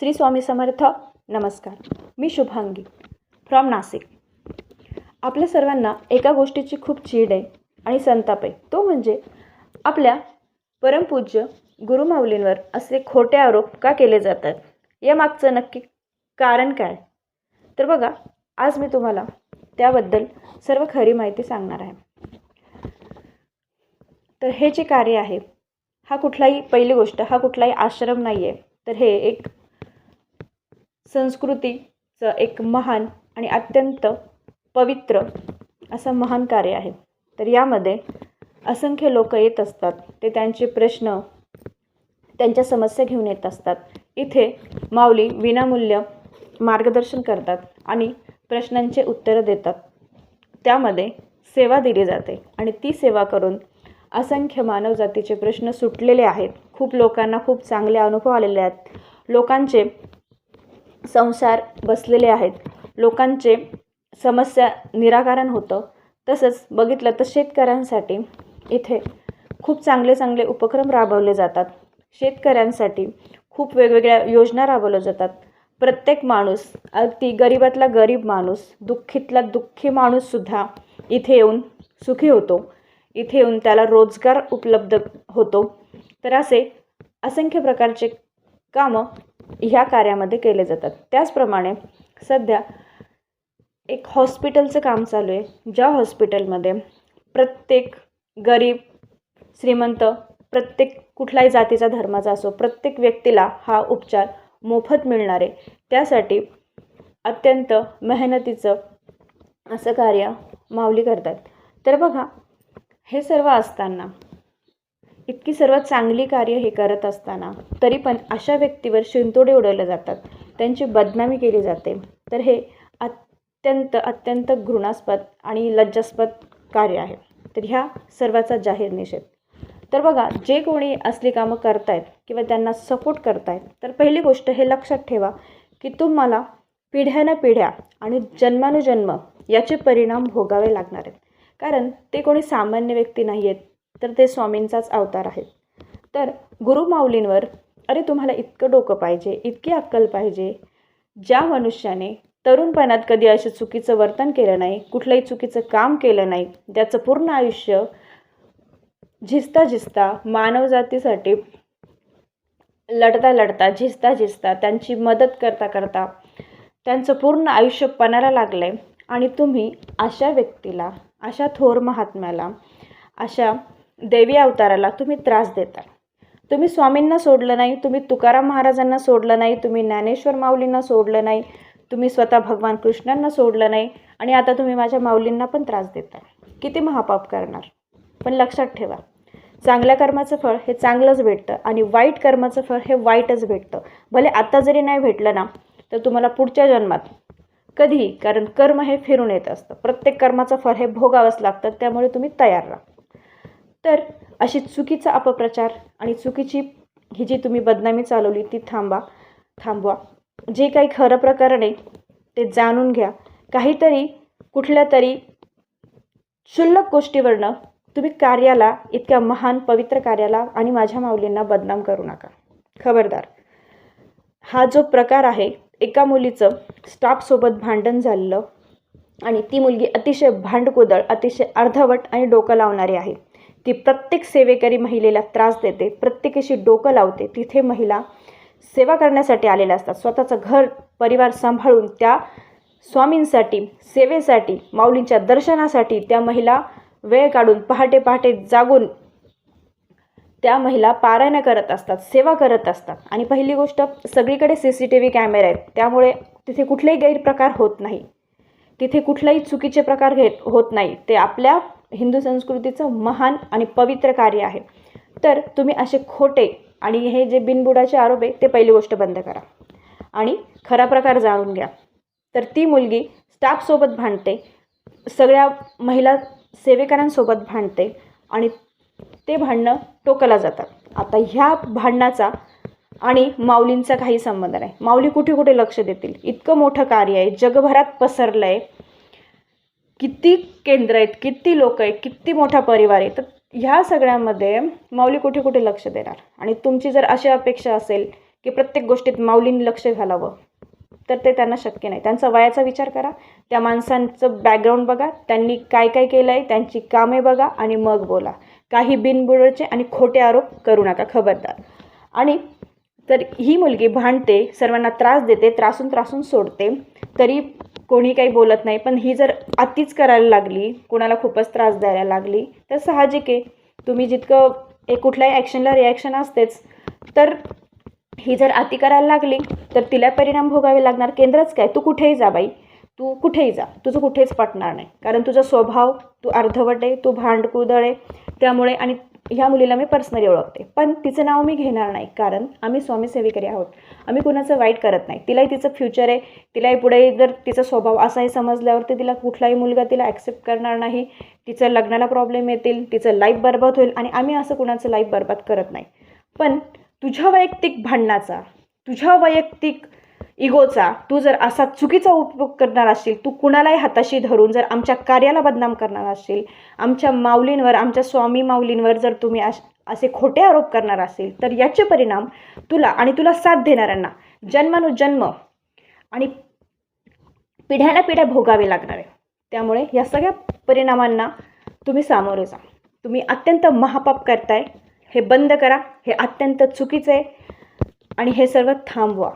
श्री स्वामी समर्थ. नमस्कार. मी शुभांगी. फ्रॉम नाशिक. आपल्या सर्वांना एका गोष्टीची खूप चीड आहे आणि संताप आहे. तो म्हणजे आपल्या परमपूज्य गुरुमाऊलींवर असे खोटे आरोप का केले जातात? यामागचं नक्की कारण काय? तर बघा आज मी तुम्हाला त्याबद्दल सर्व खरी माहिती सांगणार आहे. तर हे जे कार्य आहे हा कुठलाही पहिली गोष्ट हा कुठलाही आश्रम नाही आहे तर हे एक संस्कृतीचं एक महान आणि अत्यंत पवित्र असं महान कार्य आहे. तर यामध्ये असंख्य लोक येत असतात. ते त्यांचे प्रश्न त्यांच्या समस्या घेऊन येत असतात. इथे माऊली विनामूल्य मार्गदर्शन करतात आणि प्रश्नांचे उत्तरं देतात. त्यामध्ये सेवा दिली जाते आणि ती सेवा करून असंख्य मानवजातीचे प्रश्न सुटलेले आहेत. खूप लोकांना खूप चांगले अनुभव आलेले आहेत. लोकांचे संसार बसलेले आहेत. लोकांचे समस्या निराकरण होतं. तसंच बघितलं तर शेतकऱ्यांसाठी इथे खूप चांगले चांगले उपक्रम राबवले जातात. शेतकऱ्यांसाठी खूप वेगवेगळ्या योजना राबवल्या जातात. प्रत्येक माणूस अगदी गरीबातला गरीब माणूस दुःखीतला दुःखी माणूससुद्धा इथे येऊन सुखी होतो. इथे येऊन त्याला रोजगार उपलब्ध होतो. तर असे असंख्य प्रकारचे कामं ह्या कार्यामध्ये केले जातात. त्याचप्रमाणे सध्या एक हॉस्पिटलचं काम चालू आहे ज्या हॉस्पिटलमध्ये प्रत्येक गरीब श्रीमंत प्रत्येक कुठल्याही जातीचा धर्माचा असो प्रत्येक व्यक्तीला हा उपचार मोफत मिळणार आहे. त्यासाठी अत्यंत मेहनतीचं असं कार्य माऊली करतात. तर बघा हे सर्व असताना इतकी सर्व चांगली कार्य हे करत असताना तरी पण अशा व्यक्तीवर शिंतोडे उडवले जातात. त्यांची बदनामी केली जाते. तर हे अत्यंत अत्यंत घृणास्पद आणि लज्जास्पद कार्य आहे. तर ह्या सर्वाचा जाहीर निषेध. तर बघा जे कोणी असली कामं करतायत किंवा त्यांना सपोर्ट करतायत तर पहिली गोष्ट हे लक्षात ठेवा की तुम्हाला पिढ्यानं पिढ्या आणि जन्मानुजन्म याचे परिणाम भोगावे लागणार आहेत. कारण ते कोणी सामान्य व्यक्ती नाही आहेत तर ते स्वामींचाच अवतार आहेत. तर गुरुमाऊलींवर अरे तुम्हाला इतकं डोकं पाहिजे इतकी अक्कल पाहिजे. ज्या मनुष्याने तरुणपणात कधी असं चुकीचं वर्तन केलं नाही कुठलंही चुकीचं काम केलं नाही त्याचं पूर्ण आयुष्य झिजता झिजता मानवजातीसाठी लढता लढता झिजता झिजता त्यांची मदत करता करता त्यांचं पूर्ण आयुष्य पणाला लागलं आहे आणि तुम्ही अशा व्यक्तीला अशा थोर महात्म्याला अशा देवी अवताराला तुम्ही त्रास देता. तुम्ही स्वामींना सोडलं नाही तुम्ही तुकाराम महाराजांना सोडलं नाही तुम्ही ज्ञानेश्वर माऊलींना सोडलं नाही तुम्ही स्वतः भगवान कृष्णांना सोडलं नाही आणि आता तुम्ही माझ्या माऊलींना पण त्रास देता. किती महापाप करणार? पण लक्षात ठेवा चांगल्या कर्माचं फळ हे चांगलंच भेटतं आणि वाईट कर्माचं फळ हे वाईटच भेटतं. भले आत्ता जरी नाही भेटलं ना तर तुम्हाला पुढच्या जन्मात कधीही कारण कर्म हे फिरून येत असतं. प्रत्येक कर्माचं फळ हे भोगावंच लागतं त्यामुळे तुम्ही तयार राहा. तर अशी चुकीचा अपप्रचार आणि चुकीची ही जी तुम्ही बदनामी चालवली ती थांबा थांबवा. जे काही खरं प्रकरण आहे ते जाणून घ्या. काहीतरी कुठल्या तरी क्षुल्लक गोष्टीवरनं तुम्ही कार्याला इतक्या महान पवित्र कार्याला आणि माझ्या माऊलींना बदनाम करू नका. खबरदार. हा जो प्रकार आहे एका मुलीचं स्टाफसोबत भांडण झालेलं आणि ती मुलगी अतिशय भांडकुदळ अतिशय अर्धवट आणि डोकं लावणारी आहे. ती प्रत्येक सेवेकरी महिलेला त्रास देते प्रत्येकाशी डोकं लावते तिथे महिला सेवा करण्यासाठी आलेल्या असतात. स्वतःचं घर परिवार सांभाळून त्या स्वामींसाठी सेवेसाठी माऊलींच्या दर्शनासाठी त्या महिला वेळ काढून पहाटे पहाटे जागून त्या महिला पारायणं करत असतात सेवा करत असतात. आणि पहिली गोष्ट सगळीकडे सी सी टी व्ही कॅमेरे आहेत. त्यामुळे तिथे कुठलेही गैरप्रकार होत नाही. तिथे कुठलाही चुकीचे प्रकार घेत होत नाही. ते आपल्या हिंदू संस्कृतीचं महान आणि पवित्र कार्य आहे. तर तुम्ही असे खोटे आणि हे जे बिनबुडाचे आरोप आहे ते पहिली गोष्ट बंद करा. आणि खरा प्रकार जाणून घ्या. तर ती मुलगी स्टाफसोबत भांडते सगळ्या महिला सेवेकरांसोबत भांडते आणि ते भांडणं टोकला जातात. आता ह्या भांडणाचा आणि माऊलींचा काही संबंध नाही. माऊली कुठे कुठे लक्ष देतील? इतकं मोठं कार्य आहे. जगभरात पसरलं आहे किती केंद्र आहेत किती लोक आहेत किती मोठा परिवार आहे तर ह्या सगळ्यामध्ये माऊली कुठे कुठे लक्ष देणार? आणि तुमची जर अशी अपेक्षा असेल की प्रत्येक गोष्टीत माऊलींनी लक्ष घालावं तर ते त्यांना शक्य नाही. त्यांचा वयाचा विचार करा. त्या माणसांचं बॅकग्राऊंड बघा. त्यांनी काय काय केलं आहे त्यांची कामे बघा आणि मग बोला. काही बिनबुडचे आणि खोटे आरोप करू नका खबरदार. आणि तर ही मुलगी भांडते सर्वांना त्रास देते त्रासून त्रासून सोडते तरी कोणी काही बोलत नाही पण ही जर अतिच करायला लागली कोणाला खूपच त्रास द्यायला लागली तर साहजिक आहे. तुम्ही जितकं एक कुठल्याही ॲक्शनला रिॲक्शन असतेच तर ही जर अति करायला लागली तर तिला परिणाम भोगावे लागणार. केंद्रच काय? तू कुठेही जा बाई. तू कुठेही जा. तुझं कुठेच पटणार नाही. कारण तुझा स्वभाव तू अर्धवट आहे तू भांडकुदळ आहे. त्यामुळे आणि ह्या मुलीला मी पर्सनली ओळखते. पण तिचं नाव मी घेणार नाही कारण आम्ही स्वामीसेविकरी आहोत. आम्ही कुणाचं वाईट करत नाही. तिलाही तिचं फ्युचर आहे. तिलाही पुढे जर तिचा स्वभाव असाही समजल्यावरती तिला कुठलाही मुलगा तिला ॲक्सेप्ट करणार नाही. तिचं लग्नाला प्रॉब्लेम येतील तिचं लाईफ बरबाद होईल आणि आम्ही असं कुणाचं लाईफ बरबाद करत नाही. पण तुझ्या वैयक्तिक भांडणाचा तुझ्या वैयक्तिक इगोचा तू जर असा चुकीचा उपयोग करणार असशील तू कुणालाही हाताशी धरून जर आमच्या कार्याला बदनाम करणार असशील आमच्या माऊलींवर आमच्या स्वामी माऊलींवर जर तुम्ही असे खोटे आरोप करणार असेल तर याचे परिणाम तुला आणि तुला साथ देणाऱ्यांना जन्मानुजन्म आणि पिढ्याला पिढ्या भोगावे लागणार आहे. त्यामुळे या सगळ्या परिणामांना तुम्ही सामोरे जा. तुम्ही अत्यंत महापाप करताय. हे बंद करा. हे अत्यंत चुकीचं आहे. आणि हे सर्व थांबवा.